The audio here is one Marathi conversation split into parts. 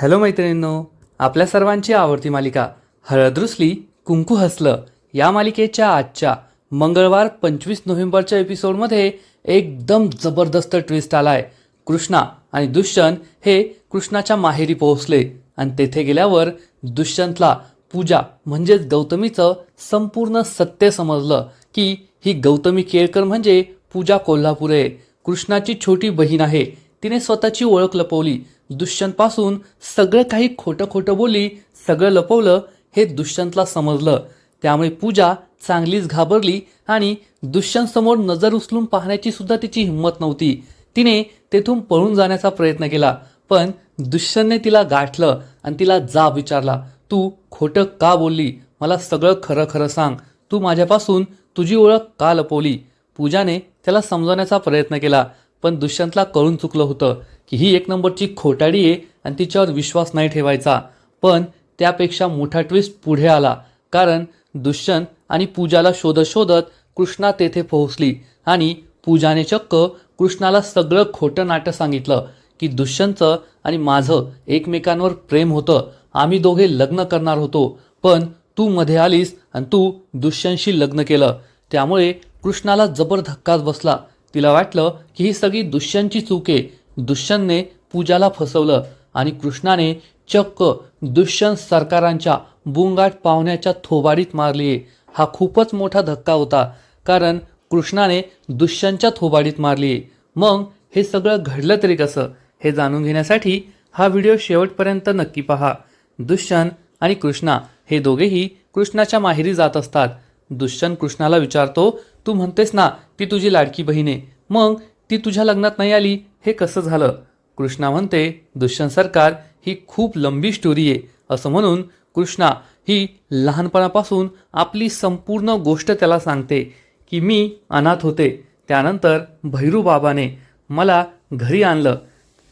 हॅलो मैत्रिणींनो आपल्या सर्वांची आवडती मालिका हळद रुसली कुंकू हसलं या मालिकेच्या आजच्या मंगळवार पंचवीस नोव्हेंबरच्या एपिसोडमध्ये एकदम जबरदस्त ट्विस्ट आलाय. कृष्णा आणि दुष्यंत हे कृष्णाच्या माहेरी पोहोचले आणि तेथे गेल्यावर दुष्यंतला पूजा म्हणजेच गौतमीचं संपूर्ण सत्य समजलं की ही गौतमी केळकर म्हणजे पूजा कोल्हापुरे. कृष्णाची छोटी बहीण आहे तिने स्वतःची ओळख लपवली. दुष्यंतपासून सगळं काही खोटं खोटं बोलली सगळं लपवलं हे दुष्यंतला समजलं. त्यामुळे पूजा चांगलीच घाबरली आणि दुष्यंतसमोर नजर उचलून पाहण्याची सुद्धा तिची हिंमत नव्हती. तिने तेथून पळून जाण्याचा प्रयत्न केला पण दुष्यंतने तिला गाठलं आणि तिला जाब विचारला तू खोटं का बोलली? मला सगळं खरं खरं सांग. तू माझ्यापासून तुझी ओळख का लपवली? पूजाने त्याला समजवण्याचा प्रयत्न केला पण दुष्यंतला कळून चुकलं होतं. की ही एक नंबरची खोटाडी आहे आणि तिच्यावर विश्वास नाही ठेवायचा. पण त्यापेक्षा मोठा ट्विस्ट पुढे आला. कारण दुष्यंत आणि पूजाला शोधत शोधत कृष्णा तेथे पोहोचली आणि पूजाने चक्क कृष्णाला सगळं खोटं नाटं सांगितलं की दुष्यंतचं आणि माझं एकमेकांवर प्रेम होतं. आम्ही दोघे लग्न करणार होतो. पण तू मध्ये आलीस आणि तू दुष्यंतशी लग्न केलं. त्यामुळे कृष्णाला जबर धक्काच बसला. तिला वाटलं की ही सगळी दुष्यंतची चूक आहे. दुष्यंतने पूजाला फसवलं आणि कृष्णाने चक्क दुष्यंत सरकारांच्या बुंगाट पावण्याच्या थोबाडीत मारली. हा खूपच मोठा धक्का होता कारण कृष्णाने दुष्यंतच्या थोबाडीत मारली. मग हे सगळं घडलं तरी कसं हे जाणून घेण्यासाठी हा व्हिडिओ शेवटपर्यंत नक्की पहा. दुष्यंत आणि कृष्णा हे दोघेही कृष्णाच्या माहेरी जात असतात. दुष्यंत कृष्णाला विचारतो तू म्हणतेस ना ती तुझी लाडकी बहीण. आहे मग ती तुझ्या लग्नात नाही आली? हे कसं झालं? कृष्णा म्हणते दुष्यंत सरकार ही खूप लंबी स्टोरी आहे. असं म्हणून कृष्णा ही लहानपणापासून आपली संपूर्ण गोष्ट त्याला सांगते की मी अनाथ होते. त्यानंतर भैरू बाबाने मला घरी आणलं.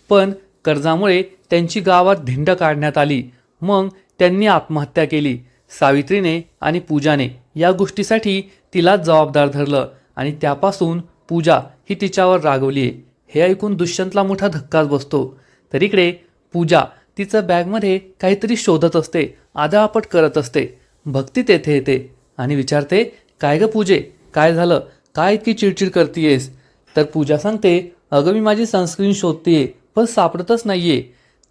पण कर्जामुळे त्यांची गावात धिंड काढण्यात आली. मग त्यांनी आत्महत्या केली. सावित्रीने आणि पूजाने या गोष्टीसाठी तिलाच जबाबदार धरलं आणि त्यापासून पूजा ही तिच्यावर रागवली आहे. हे ऐकून दुष्यंतला मोठा धक्काच बसतो. तर इकडे पूजा तिचं बॅगमध्ये काहीतरी शोधत असते आदळापट करत असते. भक्ती तेथे येते आणि विचारते काय ग पूजे? काय झालं? काय इतकी चिडचिड करतेयस? तर पूजा सांगते अगं मी माझी सनस्क्रीन शोधतीये पण सापडतच नाही आहे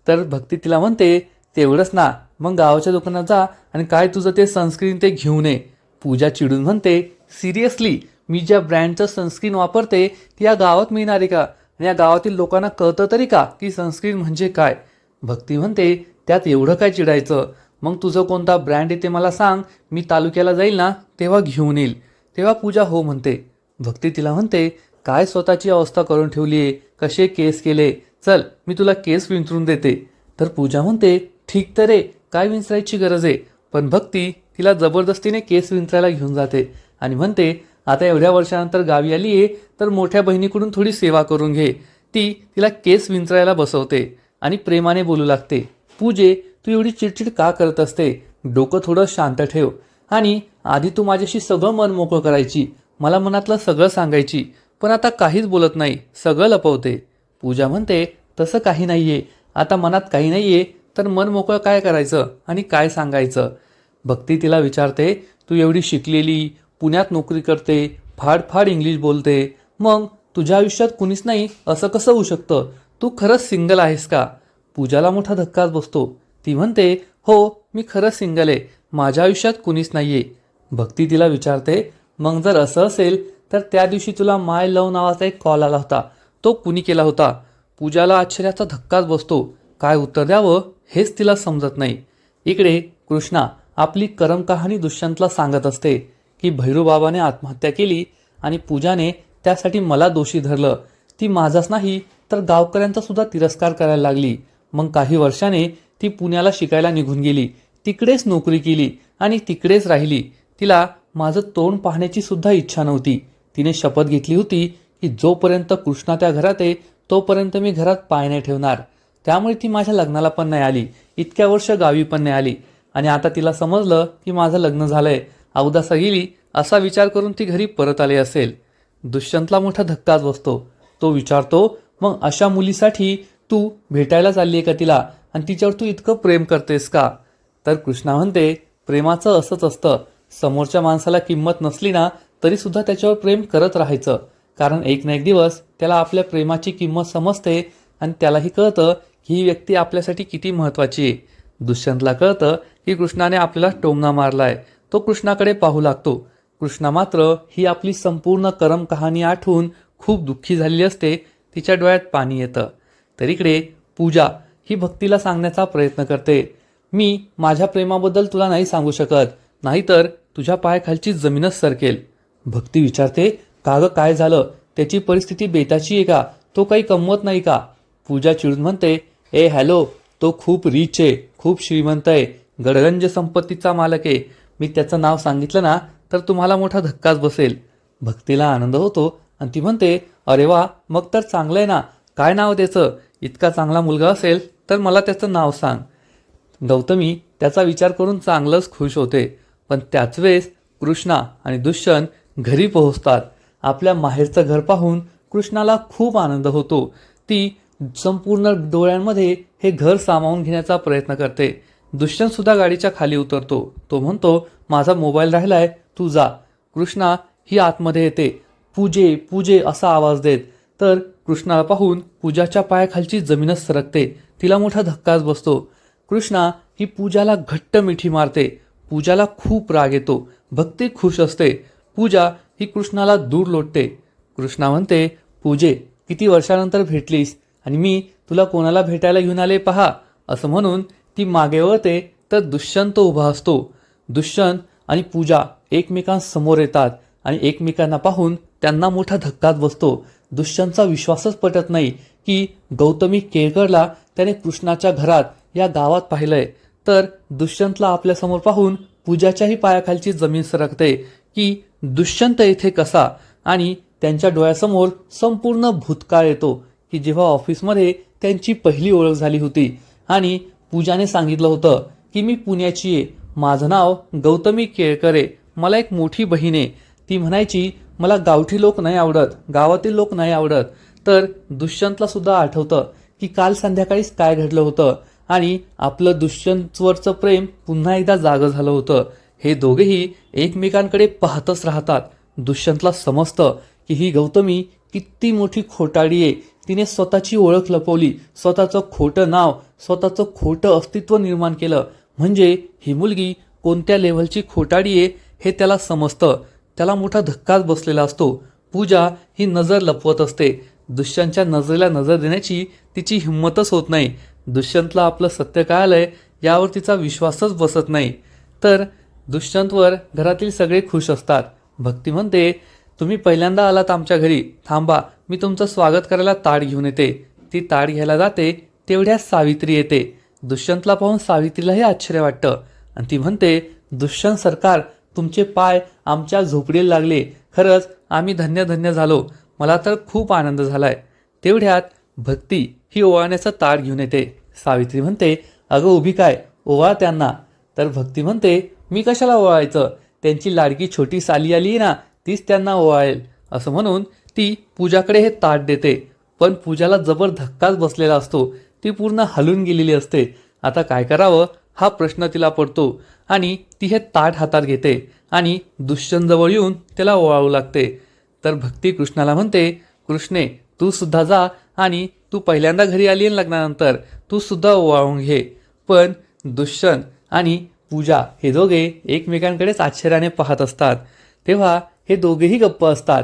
तर भक्ती तिला म्हणते तेवढंच ना मग गावाच्या दुकानात जा आणि काय तुझं ते सनस्क्रीन ते घेऊन ये. पूजा चिडून म्हणते सिरियसली? मी ज्या ब्रँडचं सनस्क्रीन वापरते ती या गावात मिळणार आहे का? आणि या गावातील लोकांना कळतं तरी का की सनस्क्रीन म्हणजे काय? भक्ती म्हणते त्यात एवढं काय चिडायचं? मग तुझं कोणता ब्रँड येते मला सांग मी तालुक्याला जाईल ना तेव्हा घेऊन येईल. तेव्हा पूजा हो म्हणते. भक्ती तिला म्हणते काय स्वतःची अवस्था करून ठेवली आहे? कसे केस केले? चल मी तुला केस विंचरून देते. तर पूजा म्हणते ठीक तर रे काय विंचरायची गरज आहे? पण भक्ती तिला जबरदस्तीने केस विंचरायला घेऊन जाते. आणि म्हणते आता एवढ्या वर्षानंतर गावी आली आहे तर मोठ्या बहिणीकडून थोडी सेवा करून घे. ती तिला केस विंचरायला बसवते आणि प्रेमाने बोलू लागते पूजे तू एवढी चिडचिड का करत असते? डोकं थोडं शांत ठेव. आणि आधी तू माझ्याशी सगळं मन मोकळं करायची मला मनातलं सगळं सांगायची पण आता काहीच बोलत नाही सगळं लपवते. पूजा म्हणते तसं काही नाही आहे आता मनात काही नाही आहे तर मन मोकळं काय करायचं आणि काय सांगायचं? भक्ती तिला विचारते तू एवढी शिकलेली पुण्यात नोकरी करते फाड फाड इंग्लिश बोलते. मग तुझ्या आयुष्यात कुणीच नाही असं कसं होऊ शकतं? तू खरंच सिंगल आहेस का? पूजाला मोठा धक्काच बसतो. ती म्हणते हो मी खरंच सिंगल आहे. माझ्या आयुष्यात कुणीच नाहीये. भक्ती तिला विचारते मग जर असं असेल तर त्या दिवशी तुला माय लव नावाचा एक कॉल आला होता. तो कुणी केला होता? पूजाला आश्चर्याचा धक्काच बसतो. काय उत्तर द्यावं? हेच तिला समजत नाही. इकडे कृष्णा आपली करम कहाणी दुष्यंतला सांगत असते. की भैरूबाबाने आत्महत्या केली आणि पूजाने त्यासाठी मला दोषी धरलं. ती माझाच नाही तर गावकऱ्यांचा सुद्धा तिरस्कार करायला लागली. मग काही वर्षाने ती पुण्याला शिकायला निघून गेली. तिकडेच नोकरी केली आणि तिकडेच राहिली. तिला माझं तोंड पाहण्याची सुद्धा इच्छा नव्हती. तिने शपथ घेतली होती की जोपर्यंत कृष्णा त्या घरात आहे तोपर्यंत मी घरात पाय नाही ठेवणार. त्यामुळे ती माझ्या लग्नाला पण नाही आली. इतक्या वर्ष गावी पण नाही आली. आणि आता तिला समजलं की माझं लग्न झालंय. अवदासा गेली असा विचार करून ती घरी परत आली असेल. दुष्यंतला मोठा धक्काच बसतो. तो विचारतो मग अशा मुलीसाठी तू भेटायला चालली आहे का तिला? आणि तिच्यावर तू इतकं प्रेम करतेस का? तर कृष्णा म्हणते प्रेमाचं असंच असतं. समोरच्या माणसाला किंमत नसली ना तरीसुद्धा त्याच्यावर प्रेम करत राहायचं. कारण एक ना एक दिवस त्याला आपल्या प्रेमाची किंमत समजते आणि त्यालाही कळतं की ही व्यक्ती आपल्यासाठी किती महत्त्वाची आहे. दुष्यंतला कळतं की कृष्णाने आपल्याला टोमणा आहे तो कृष्णाकडे पाहू लागतो. कृष्णा मात्र ही आपली संपूर्ण करम कहाणी आठवून खूप दुःखी झालेली असते. तिच्या डोळ्यात पाणी येतं. तर इकडे पूजा ही भक्तीला सांगण्याचा प्रयत्न करते. मी माझ्या प्रेमाबद्दल तुला नाही सांगू शकत. नाहीतर तुझ्या पायाखालची जमीनच सरकेल. भक्ती विचारते का गं काय झालं? त्याची परिस्थिती बेताची आहे का? तो काही कमवत नाही का? पूजा चिडून म्हणते ए हॅलो तो खूप रिच आहे खूप श्रीमंत आहे. गडगंज संपत्तीचा मालक आहे. मी त्याचं नाव सांगितलं ना तर तुम्हाला मोठा धक्काच बसेल. भक्तीला आनंद होतो आणि ती म्हणते अरे वा मग तर चांगलं आहे ना. काय नाव त्याचं? इतका चांगला मुलगा असेल तर मला त्याचं नाव सांग. गौतमी त्याचा विचार करून चांगलंच खुश होते. पण त्याच वेळेस कृष्णा आणि दुष्यंत घरी पोहोचतात. आपल्या माहेरचं घर पाहून कृष्णाला खूप आनंद होतो. ती संपूर्ण डोळ्यांमध्ये हे घर सामावून घेण्याचा प्रयत्न करते. दुष्यंतसुद्धा गाडीच्या खाली उतरतो. तो म्हणतो माझा मोबाईल राहिलाय तू जा. कृष्णा ही आतमध्ये येते. पूजे पूजे असा आवाज देत. तर कृष्णाला पाहून पूजाच्या पायाखालची जमीनच सरकते. तिला मोठा धक्काच बसतो. कृष्णा ही पूजाला घट्ट मिठी मारते. पूजाला खूप राग येतो. भक्ती खुश असते. पूजा ही कृष्णाला दूर लोटते. कृष्णा म्हणते पूजे किती वर्षानंतर भेटलीस? आणि मी तुला कोणाला भेटायला घेऊन आले पहा. असं म्हणून ती मागे वळते तर दुष्यंत उभा असतो. दुष्यंत आणि पूजा एकमेकांसमोर येतात आणि एकमेकांना पाहून त्यांना मोठा धक्काच बसतो. दुष्यंतचा विश्वासच पटत नाही की गौतमी केळकरला त्याने कृष्णाच्या घरात या गावात पाहिलंय. तर दुष्यंतला आपल्यासमोर पाहून पूजाच्याही पायाखालची जमीन सरकते की दुष्यंत येथे कसा? आणि त्यांच्या डोळ्यासमोर संपूर्ण भूतकाळ येतो की जेव्हा ऑफिसमध्ये त्यांची पहिली ओळख झाली होती. आणि पूजाने सांगितलं होतं की मी पुण्याची आहे. माझं नाव गौतमी केळकर. आहे मला एक मोठी बहीण आहे. ती म्हणायची मला गावठी लोक नाही आवडत. गावातील लोक नाही आवडत. तर दुष्यंतला सुद्धा आठवतं की काल संध्याकाळीच काय घडलं होतं आणि आपलं दुष्यंतवरचं प्रेम पुन्हा एकदा जागं झालं होतं. हे दोघेही एकमेकांकडे पाहतच राहतात. दुष्यंतला समजतं की ही गौतमी किती मोठी खोटाडी आहे तिने स्वतःची ओळख लपवली स्वतःचं खोटं नाव स्वतःचं खोटं अस्तित्व निर्माण केलं. म्हणजे ही मुलगी कोणत्या लेव्हलची खोटाडी आहे हे त्याला समजतं. त्याला मोठा धक्काच बसलेला असतो. पूजा ही नजर लपवत असते. दुष्यंतच्या नजरेला नजर देण्याची तिची हिंमतच होत नाही. दुष्यंतला आपलं सत्य कळालंय यावर तिचा विश्वासच बसत नाही. तर दुष्यंतवर घरातील सगळे खुश असतात. भक्ती म्हणते तुम्ही पहिल्यांदा आलात आमच्या घरी. थांबा मी तुमचं स्वागत करायला ताड घेऊन येते. ती ताड घ्यायला जाते तेवढ्यात सावित्री येते. दुष्यंतला पाहून सावित्रीलाही आश्चर्य वाटतं. आणि ती म्हणते दुष्यंत सरकार तुमचे पाय आमच्या झोपडीला लागले. खरंच आम्ही धन्य धन्य झालो. मला तर खूप आनंद झालाय. तेवढ्यात भक्ती ही ओवाळण्याचं ताड घेऊन येते. सावित्री म्हणते अगं उभी काय? ओवाळ त्यांना. तर भक्ती म्हणते मी कशाला ओवाळायचं? त्यांची लाडकी छोटी साली आली ना तीच त्यांना ओवाळेल. असं म्हणून ती पूजाकडे हे ताट देते. पण पूजाला जबर धक्काच बसलेला असतो. ती पूर्ण हलून गेलेली असते. आता काय करावं? हा प्रश्न तिला पडतो आणि ती हे ताट हातात घेते आणि दुष्यंतजवळ येऊन त्याला ओवाळू लागते. तर भक्ती कृष्णाला म्हणते कृष्णे तू सुद्धा जा आणि तू पहिल्यांदा घरी आली आहे लग्नानंतर. तू सुद्धा ओवाळून घे. पण दुष्यंत आणि पूजा हे दोघे एकमेकांकडेच आश्चर्याने पाहत असतात. तेव्हा हे दोघेही गप्प असतात.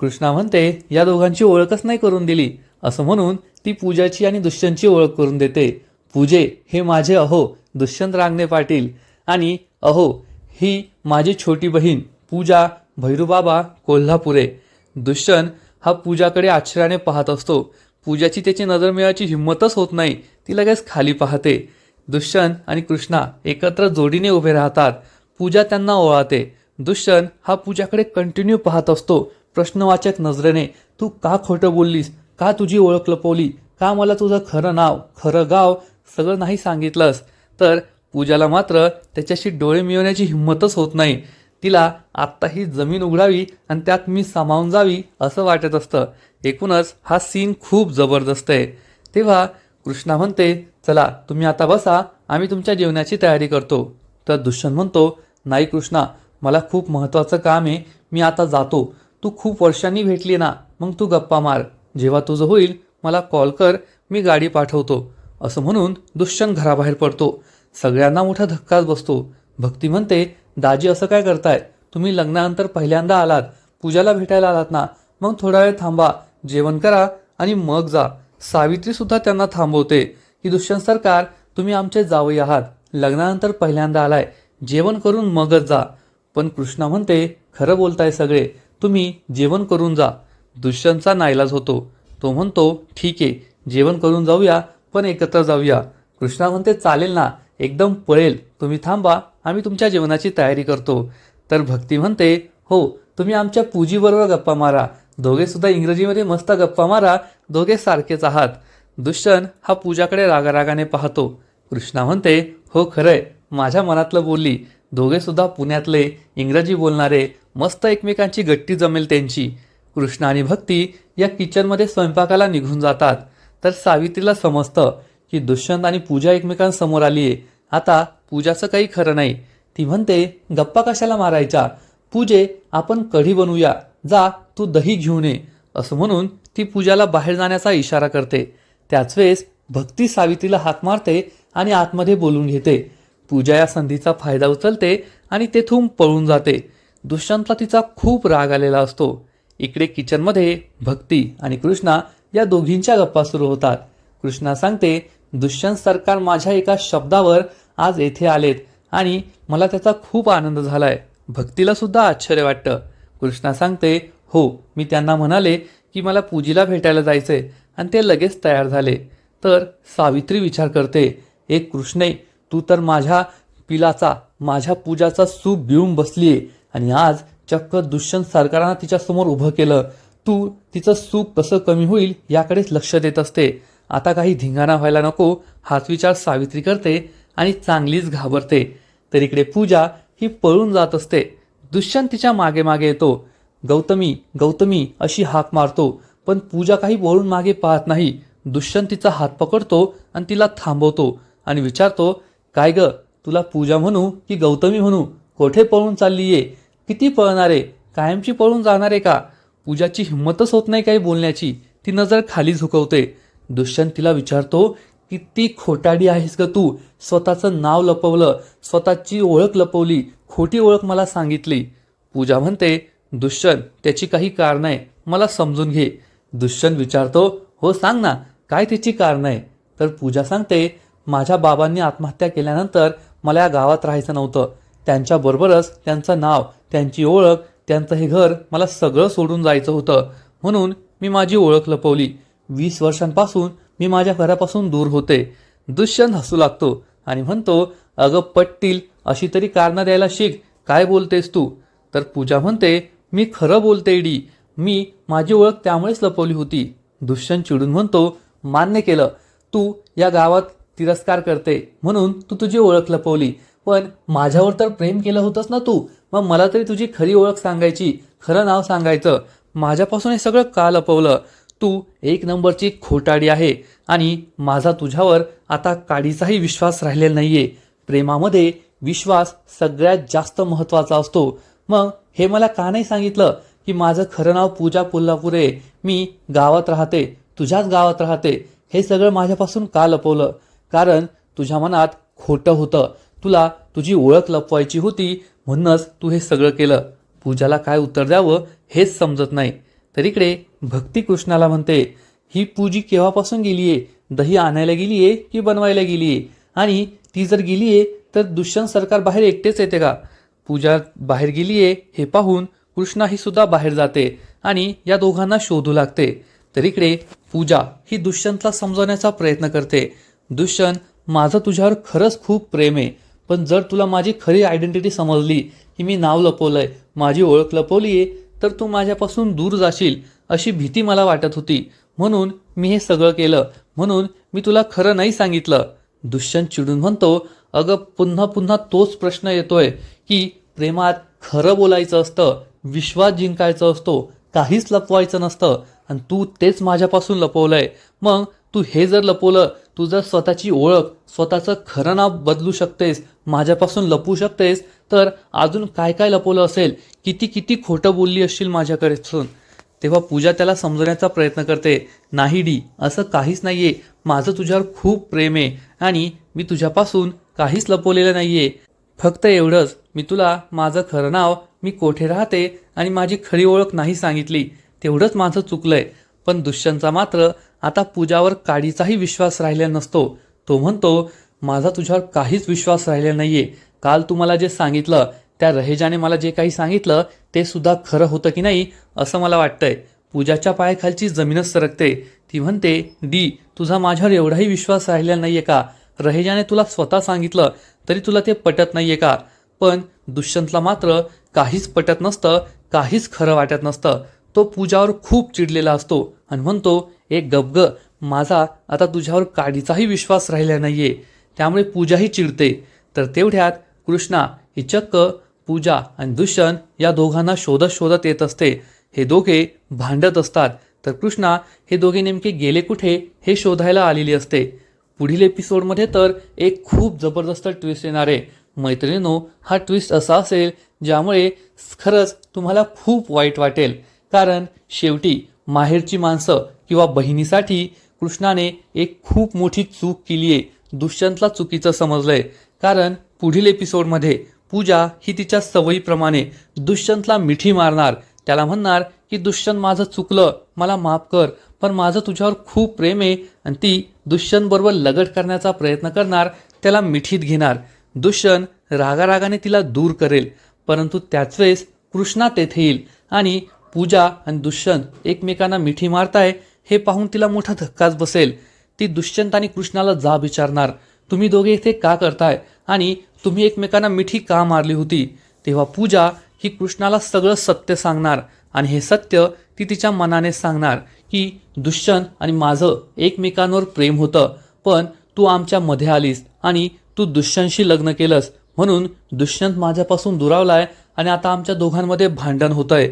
कृष्णा म्हणते या दोघांची ओळखच नाही करून दिली. असं म्हणून ती पूजाची आणि दुष्यंतची ओळख करून देते. पूजे हे माझे अहो दुष्यंत रांगणे पाटील. आणि अहो ही माझी छोटी बहीण पूजा भैरूबाबा कोल्हापुरे. दुष्यंत हा पूजाकडे आश्चर्याने पाहत असतो. पूजाची त्याची नजर मिळायची हिंमतच होत नाही. ती लगेच खाली पाहते. दुष्यंत आणि कृष्णा एकत्र जोडीने उभे राहतात. पूजा त्यांना ओळाते दुष्यंत हा पूजाकडे कंटिन्यू पाहत असतो. प्रश्नवाचक नजरेने तू का खोटं बोललीस? का तुझी ओळख लपवली? का मला तुझं खरं नाव खरं गाव सगळं नाही सांगितलंस? तर पूजाला मात्र त्याच्याशी डोळे मिळवण्याची हिंमतच होत नाही. तिला आत्ता ही जमीन उघडावी आणि त्यात मी सामावून जावी असं वाटत असतं. एकूणच हा सीन खूप जबरदस्त आहे. तेव्हा कृष्णा म्हणते चला तुम्ही आता बसा आम्ही तुमच्या जेवणाची तयारी करतो. तर दुष्यंत म्हणतो नाही कृष्णा मला खूप महत्त्वाचं काम आहे मी आता जातो. तू खूप वर्षांनी भेटली ना मग तू गप्पा मार. जेव्हा तुझं होईल मला कॉल कर मी गाडी पाठवतो. असं म्हणून दुष्यंत घराबाहेर पडतो. सगळ्यांना मोठा धक्काच बसतो. भक्ती म्हणते दाजी असं काय करताय? तुम्ही लग्नानंतर पहिल्यांदा आलात पूजाला भेटायला आलात ना? मग थोडा वेळ थांबा जेवण करा आणि मग जा. सावित्री सुद्धा त्यांना थांबवते. की दुष्यंत सरकार तुम्ही आमचे जावई आहात. लग्नानंतर पहिल्यांदा आलाय. जेवण करून मगच जा. पण कृष्णा म्हणते खरं बोलताय सगळे. तुम्ही जेवण करून जा. दुष्यंतचा नाईलाज होतो. तो म्हणतो ठीक आहे जेवण करून जाऊया पण एकत्र जाऊया. कृष्णा म्हणते चालेल ना एकदम पळेल. तुम्ही थांबा आम्ही तुमच्या जेवणाची तयारी करतो. तर भक्ती म्हणते हो तुम्ही आमच्या पूजीबरोबर गप्पा मारा. दोघेसुद्धा इंग्रजीमध्ये मस्त गप्पा मारा. दोघे सारखेच आहात. दुष्यंत हा पूजाकडे रागारागाने पाहतो. कृष्णा म्हणते हो खरंय. माझ्या मनातलं बोलली. दोघेसुद्धा पुण्यातले इंग्रजी बोलणारे मस्त एकमेकांची गट्टी जमेल त्यांची. कृष्ण आणि भक्ती या किचनमध्ये स्वयंपाकाला निघून जातात. तर सावित्रीला समजतं की दुष्यंत आणि पूजा एकमेकांसमोर आली आहे आता पूजाचं काही खरं नाही. ती म्हणते गप्पा कशाला मारायच्या? पूजे आपण कढी बनवूया. जा तू दही घेऊन ये. असं म्हणून ती पूजाला बाहेर जाण्याचा इशारा करते. त्याच वेळेस भक्ती सावित्रीला हात मारते आणि आतमध्ये बोलून घेते. पूजा या संधीचा फायदा उचलते आणि तेथून पळून जाते. दुष्यंतला तिचा खूप राग आलेला असतो. इकडे किचनमध्ये भक्ती आणि कृष्णा या दोघींच्या गप्पा सुरू होतात. कृष्णा सांगते दुष्यंत सरकार माझ्या एका शब्दावर आज येथे आलेत आणि मला त्याचा खूप आनंद झालाय. भक्तीला सुद्धा आश्चर्य वाटतं. कृष्णा सांगते हो मी त्यांना म्हणाले की मला पूजीला भेटायला जायचंय आणि ते लगेच तयार झाले. तर सावित्री विचार करते एक कृष्णे तू तर माझ्या पिलाचा माझ्या पूजाचा सूप गिळून बसलीये. आणि आज चक्क दुष्यंत सरकारांना तिच्यासमोर उभं केलं. तू तिचं सुख कसं कमी होईल याकडेच लक्ष देत असते. आता काही धिंगाणा व्हायला नको हाच विचार सावित्री करते आणि चांगलीच घाबरते. तर इकडे पूजा ही पळून जात असते. दुष्यंत तिच्यामागे मागे येतो. गौतमी गौतमी अशी हाक मारतो. पण पूजा काही वळून मागे पाहत नाही. दुष्यंत तिचा हात पकडतो आणि तिला थांबवतो आणि विचारतो काय ग तुला पूजा म्हणू की गौतमी म्हणू? कोठे पळून चालली आहे किती पळणारे? कायमची पळून जाणारे का? पूजाची हिंमतच होत नाही काही बोलण्याची. ती नजर खाली झुकवते. दुष्यंत तिला विचारतो किती खोटाडी आहेस ग तू? स्वतःचं नाव लपवलं स्वतःची ओळख लपवली खोटी ओळख मला सांगितली. पूजा म्हणते दुष्यंत त्याची काही कारण आहे. मला समजून घे. दुष्यंत विचारतो हो सांग ना काय त्याची कारण आहे? तर पूजा सांगते माझ्या बाबांनी आत्महत्या केल्यानंतर मला या गावात राहायचं नव्हतं. त्यांच्याबरोबरच त्यांचं नाव त्यांची ओळख त्यांचं हे घर मला सगळं सोडून जायचं होतं. म्हणून मी माझी ओळख लपवली. वीस वर्षांपासून मी माझ्या घरापासून दूर होते. दुष्यंत हसू लागतो आणि म्हणतो अगं पटतील अशी तरी कारणं द्यायला शिक. काय बोलतेस तू? तर पूजा म्हणते मी खरं बोलते डी. मी माझी ओळख त्यामुळेच लपवली होती. दुष्यंत चिडून म्हणतो मान्य केलं. तू या गावात तिरस्कार करते. म्हणून तू तुझी ओळख लपवली. पण माझ्यावर तर प्रेम केलं होतंस ना तू. मग मला तरी तुझी खरी ओळख सांगायची खरं नाव सांगायचं. माझ्यापासून हे सगळं का लपवलं? तू एक नंबरची खोटाडी आहे आणि माझा तुझ्यावर आता काडीचाही विश्वास राहिलेला नाहीये. प्रेमामध्ये विश्वास सगळ्यात जास्त महत्त्वाचा असतो. मग हे मला का नाही सांगितलं की माझं खरं नाव पूजा कोल्हापुरे मी गावात राहते तुझ्याच गावात राहते. हे सगळं माझ्यापासून का लपवलं? कारण तुझ्या मनात खोटं होतं. तुला तुझी ओळख लपवायची होती म्हणूनच तू हे सगळं केलं. पूजाला काय उत्तर द्यावं हेच समजत नाही. तर इकडे भक्ती कृष्णाला म्हणते ही पूजी केव्हापासून गेलीये? दही आणायला गेलीये की बनवायला गेलीये? आणि ती जर गेलीये तर दुष्यंत सरकार बाहेर एकटेच येते का? पूजा बाहेर गेलीये हे पाहून कृष्णा ही सुद्धा बाहेर जाते आणि या दोघांना शोधू लागते. तर इकडे पूजा ही दुष्यंतला समजवण्याचा प्रयत्न करते. दुष्यंत माझं तुझ्यावर खरंच खूप प्रेम आहे. पण जर तुला माझी खरी आयडेंटिटी समजली की मी नाव लपवलंय माझी ओळख लपवली आहे तर तू माझ्यापासून दूर जाशील अशी भीती मला वाटत होती. म्हणून मी हे सगळं केलं. म्हणून मी तुला खरं नाही सांगितलं. दुष्यंत चिडून म्हणतो अगं पुन्हा पुन्हा तोच प्रश्न येतोय की प्रेमात खरं बोलायचं असतं विश्वास जिंकायचा असतो काहीच लपवायचं नसतं आणि तू तेच माझ्यापासून लपवलंय. मग तू हे जर लपवलं तुझं स्वतःची ओळख स्वतःचं खरं नाव बदलू शकतेस माझ्यापासून लपवू शकतेस तर अजून काय काय लपवलं असेल किती किती खोटं बोलली असशील माझ्याकडेसून तेव्हा पूजा त्याला समजवण्याचा प्रयत्न करते नाही डी असं काहीच नाही आहे माझं तुझ्यावर खूप प्रेम आहे आणि मी तुझ्यापासून काहीच लपवलेलं नाही आहे फक्त एवढंच. मी तुला माझं खरं नाव मी कोठे राहते आणि माझी खरी ओळख नाही सांगितली. तेवढंच माझं चुकलं आहे पण दुष्यंतचा मात्र आता पूजावर काडीचाही विश्वास राहिला नसतो. तो म्हणतो माझा तुझ्यावर काहीच विश्वास राहिला नाहीये. काल तू मला जे सांगितलं त्या रहेजाने मला जे काही सांगितलं ते सुद्धा खरं होतं की नाही असं मला वाटतंय. पूजाच्या पायाखालची जमीनच सरकते. ती म्हणते डी तुझा माझ्यावर एवढाही विश्वास राहिला नाहीये का? रहेजाने तुला स्वतः सांगितलं तरी तुला ते पटत नाहीये का? पण दुष्यंतला मात्र काहीच पटत नसतं काहीच खरं वाटत नसतं. तो पूजावर खूप चिडलेला असतो आणि म्हणतो एक गबग माझा आता तुझ्यावर काडीचाही विश्वास राहिला नाही आहे त्यामुळे पूजाही चिडते. तर तेवढ्यात कृष्णा ही चक्क पूजा आणि दुष्यंत या दोघांना शोधत शोधत येत असते. हे दोघे भांडत असतात. तर कृष्णा हे दोघे नेमके गेले कुठे? हे शोधायला आलेली असते. पुढील एपिसोडमध्ये तर एक खूप जबरदस्त ट्विस्ट येणार आहे. मैत्रिणीनो हा ट्विस्ट असा असेल ज्यामुळे खरंच तुम्हाला खूप वाईट वाटेल. कारण शेवटी माहेरची माणसं किंवा बहिणीसाठी कृष्णाने एक खूप मोठी चूक केली आहे दुष्यंतला चुकीचं समजलंय. कारण पुढील एपिसोडमध्ये पूजा ही तिच्या सवयीप्रमाणे दुष्यंतला मिठी मारणार. त्याला म्हणणार की दुष्यंत माझं चुकलं मला माफ कर पण माझं तुझ्यावर खूप प्रेम आहे. आणि ती दुष्यंतबरोबर लगट करण्याचा प्रयत्न करणार त्याला मिठीत घेणार. दुष्यंत रागारागाने तिला दूर करेल परंतु त्याच वेळेस कृष्णा तेथे येईल आणि पूजा आणि दुष्यंत एकमेकांना मिठी मारताय हे पाहून तिला मोठा धक्काच बसेल. ती दुष्यंत आणि कृष्णाला जाब विचारणार तुम्ही दोघे इथे का करताय? आणि तुम्ही एकमेकांना मिठी का मारली होती? तेव्हा पूजा ही कृष्णाला सगळं सत्य सांगणार आणि हे सत्य ती तिच्या मनाने सांगणार की दुष्यंत आणि माझं एकमेकांवर प्रेम होतं पण तू आमच्या मध्ये आलीस आणि तू दुष्यंतशी लग्न केलंस. म्हणून दुष्यंत माझ्यापासून दुरावलाय आणि आता आमच्या दोघांमध्ये भांडण होतंय.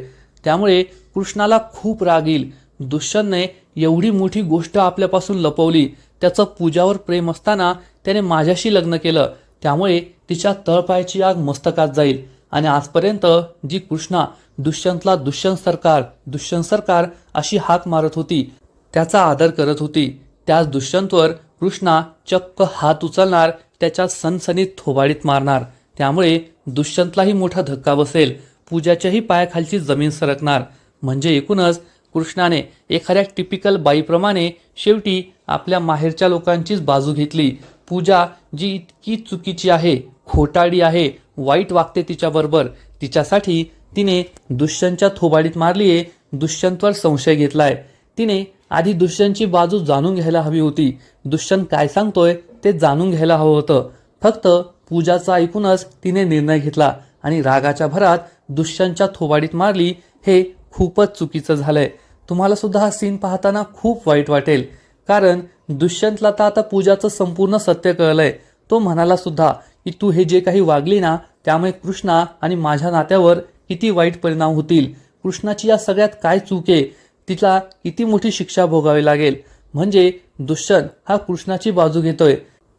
त्यामुळे कृष्णाला खूप राग येईल. दुष्यंतने एवढी मोठी गोष्ट आपल्यापासून लपवली. त्याचं पूजावर प्रेम असताना त्याने माझ्याशी लग्न केलं. त्यामुळे तिच्या तळपायाची आग मस्तकात जाईल. आणि आजपर्यंत जी कृष्णा दुष्यंतला दुष्यंत सरकार दुष्यंत सरकार अशी हाक मारत होती त्याचा आदर करत होती. त्याच दुष्यंतवर कृष्णा चक्क हात उचलणार त्याच्या सनसनीत थोबाडीत मारणार. त्यामुळे दुष्यंतलाही मोठा धक्का बसेल. पूजाच्याही पायाखालची जमीन सरकणार. म्हणजे एकूणच कृष्णाने एखाद्या टिपिकल बाईप्रमाणे शेवटी आपल्या माहेरच्या लोकांचीच बाजू घेतली. पूजा जी इतकी चुकीची आहे खोटाडी आहे वाईट वागते तिच्याबरोबर. तिच्यासाठी तिने दुष्यंतच्या थोबाडीत मारली आहे दुष्यंतवर संशय घेतलाय. तिने आधी दुष्यंतची बाजू जाणून घ्यायला हवी होती. दुष्यंत काय सांगतोय ते जाणून घ्यायला हवं होतं. फक्त पूजाचा ऐकूनच तिने निर्णय घेतला आणि रागाच्या भरात दुष्यंतच्या थोबाडीत मारली हे खूपच चुकीचं झालंय. तुम्हाला सुद्धा हा सीन पाहताना खूप वाईट वाटेल. कारण दुष्यंतला तर आता पूजाचं संपूर्ण सत्य कळलंय. तो म्हणाला सुद्धा की तू हे जे काही वागली ना त्यामुळे कृष्णा आणि माझ्या नात्यावर किती वाईट परिणाम होतील. कृष्णाची या सगळ्यात काय चूक आहे? तिला किती मोठी शिक्षा भोगावी लागेल? म्हणजे दुष्यंत हा कृष्णाची बाजू घेतोय.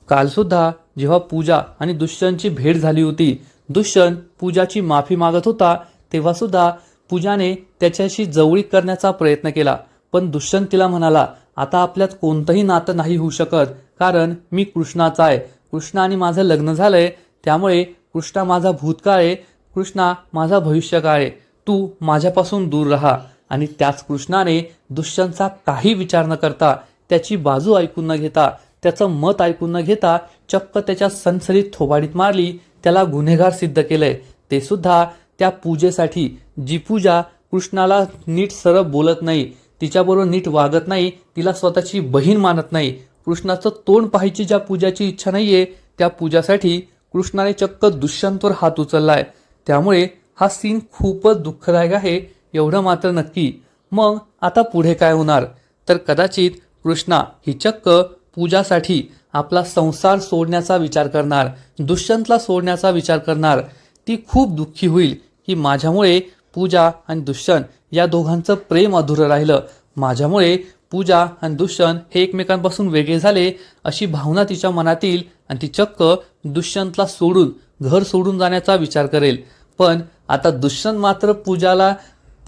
कालसुद्धा जेव्हा पूजा आणि दुष्यंतची भेट झाली होती दुष्यंत पूजाची माफी मागत होता तेव्हा सुद्धा पूजाने त्याच्याशी जवळीक करण्याचा प्रयत्न केला. पण दुष्यंत तिला म्हणाला आता आपल्यात कोणतंही नातं नाही होऊ शकत कारण मी कृष्णाचा आहे. कृष्णा आणि माझं लग्न झालंय त्यामुळे कृष्णा माझा भूतकाळ आहे कृष्णा माझा भविष्यकाळ आहे. तू माझ्यापासून दूर राहा. आणि त्याच कृष्णाने दुष्यंतचा काही विचार न करता त्याची बाजू ऐकून न घेता त्याचं मत ऐकून न घेता चक्क त्याच्या सनसरीत थोबाडीत मारली त्याला गुन्हेगार सिद्ध केलंय. ते सुद्धा त्या पूजेसाठी जी पूजा कृष्णाला नीट सरळ बोलत नाही तिच्याबरोबर नीट वागत नाही तिला स्वतःची बहीण मानत नाही. कृष्णाचं तोंड पाहायची ज्या पूजाची इच्छा नाही आहे त्या पूजासाठी कृष्णाने चक्क दुष्यंतवर हात उचललाय. त्यामुळे हा सीन खूपच दुःखदायक आहे एवढं मात्र नक्की. मग आता पुढे काय होणार? तर कदाचित कृष्णा ही चक्क पूजासाठी आपला संसार सोडण्याचा विचार करणार दुष्यंतला सोडण्याचा विचार करणार ती खूप दुःखी होईल की माझ्यामुळे पूजा आणि दुष्यंत या दोघांचं प्रेम अधुरं राहिलं. माझ्यामुळे पूजा आणि दुष्यंत हे एकमेकांपासून वेगळे झाले अशी भावना तिच्या मनातील आणि ती चक्क दुष्यंतला सोडून घर सोडून जाण्याचा विचार करेल. पण आता दुष्यंत मात्र पूजाला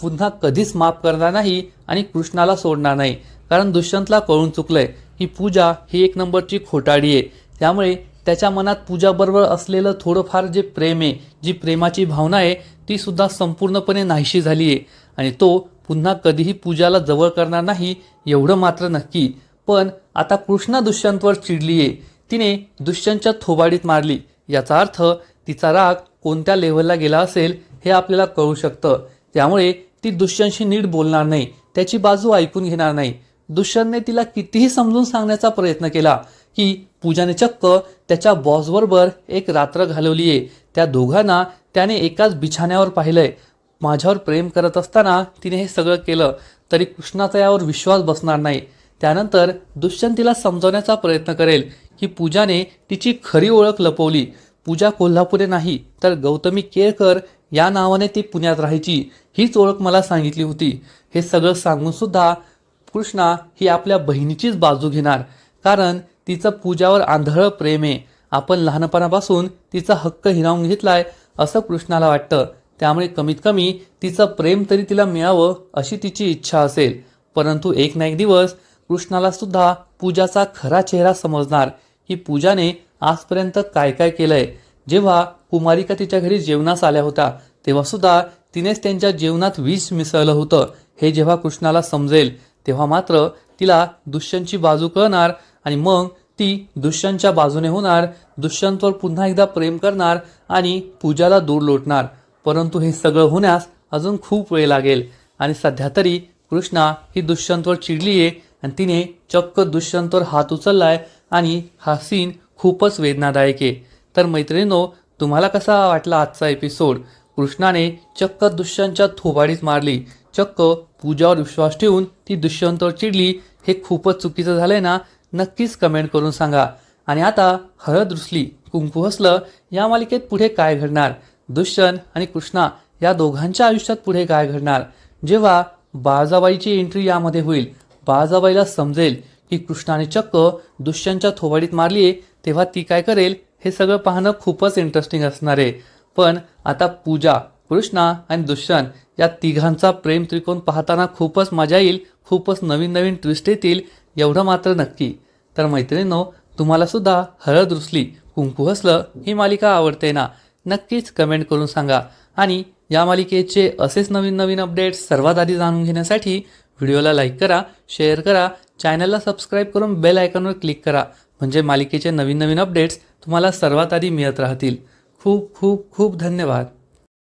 पुन्हा कधीच माफ करणार नाही आणि कृष्णाला सोडणार नाही. कारण दुष्यंतला कळून चुकलंय. की पूजा ही एक नंबरची खोटाडी आहे. त्यामुळे त्याच्या मनात पूजाबरोबर असलेलं थोडंफार जे प्रेम आहे जी प्रेमाची भावना आहे ती सुद्धा संपूर्णपणे नाहीशी झाली आहे. आणि तो पुन्हा कधीही पूजाला जवळ करणार नाही एवढं मात्र नक्की. पण आता कृष्णा दुष्यंतवर चिडली आहे. तिने दुष्यंतच्या थोबाडीत मारली. याचा अर्थ तिचा राग कोणत्या लेवलला गेला असेल हे आपल्याला कळू शकतं. त्यामुळे ती दुष्यंतशी नीट बोलणार नाही. त्याची बाजू ऐकून घेणार नाही. दुष्यंतने तिला कितीही समजून सांगण्याचा प्रयत्न केला की पूजाने चक्क त्याच्या बॉसबरोबर एक रात्र घालवली आहे त्या दोघांना त्याने एकाच बिछाण्यावर पाहिलंय. माझ्यावर प्रेम करत असताना तिने हे सगळं केलं तरी कृष्णाचा यावर विश्वास बसणार नाही. त्यानंतर दुष्यंत तिला समजवण्याचा प्रयत्न करेल की पूजाने तिची खरी ओळख लपवली. पूजा कोल्हापुरे नाही तर गौतमी केळकर या नावाने ती पुण्यात राहायची. हीच ओळख मला सांगितली होती. हे सगळं सांगून सुद्धा कृष्णा ही आपल्या बहिणीचीच बाजू घेणार. कारण तिचं पूजावर आंधळ प्रेम आहे. आपण लहानपणापासून तिचा हक्क हिरावून घेतलाय असं कृष्णाला वाटतं. त्यामुळे कमीत कमी तिचं प्रेम तरी तिला मिळावं अशी तिची इच्छा असेल. परंतु एक ना एक दिवस कृष्णाला सुद्धा पूजाचा खरा चेहरा समजणार. की पूजाने आजपर्यंत काय काय केलंय? जेव्हा कुमारिका तिच्या घरी जेवणास आल्या होत्या तेव्हा सुद्धा तिनेच त्यांच्या जेवणात विष मिसळलं होतं. हे जेव्हा कृष्णाला समजेल तेव्हा मात्र तिला दुष्यंतची बाजू कळणार आणि मग ती दुष्यंतच्या बाजूने होणार दुष्यंतवर पुन्हा एकदा प्रेम करणार आणि पूजाला दूर लोटणार. परंतु हे सगळं होण्यास अजून खूप वेळ लागेल आणि सध्या तरी कृष्णा ही दुष्यंतवर चिडली आहे आणि तिने चक्क दुष्यंतवर हात उचललाय आणि हा सीन खूपच वेदनादायक आहे. तर मैत्रिणींनो तुम्हाला कसा वाटला आजचा एपिसोड कृष्णाने चक्क दुष्यंतच्या थोबाडीत मारली चक्क पूजावर विश्वास ठेवून ती दुष्यंतवर चिडली हे खूपच चुकीचं झालंय ना नक्कीच कमेंट करून सांगा. आणि आता हळद रुसली कुंकू हसलं या मालिकेत पुढे काय घडणार? दुष्यंत आणि कृष्णा या दोघांच्या आयुष्यात पुढे काय घडणार? जेव्हा बाळजाबाईची एंट्री यामध्ये होईल बाळजाबाईला समजेल की कृष्णाने चक्क दुष्यंतच्या थोबाडीत मारली आहे तेव्हा ती काय करेल हे सगळं पाहणं खूपच इंटरेस्टिंग असणार आहे. पण आता पूजा कृष्णा आणि दुष्यंत या तिघांचा प्रेम त्रिकोण पाहताना खूपच मजा येईल खूपच नवीन नवीन ट्विस्ट येतील एवढं मात्र नक्की. तर मैत्रिणींनो तुम्हालासुद्धा हळद रुसली कुंकू हसलं ही मालिका आवडते ना? नक्कीच कमेंट करून सांगा. आणि या मालिकेचे असेच नवीन नवीन अपडेट्स सर्वात आधी जाणून घेण्यासाठी व्हिडिओला लाईक करा शेअर करा चॅनलला सबस्क्राईब करून बेल आयकॉनवर क्लिक करा. म्हणजे मालिकेचे नवीन नवीन अपडेट्स तुम्हाला सर्वात आधी मिळत राहतील. खूप खूप खूप धन्यवाद.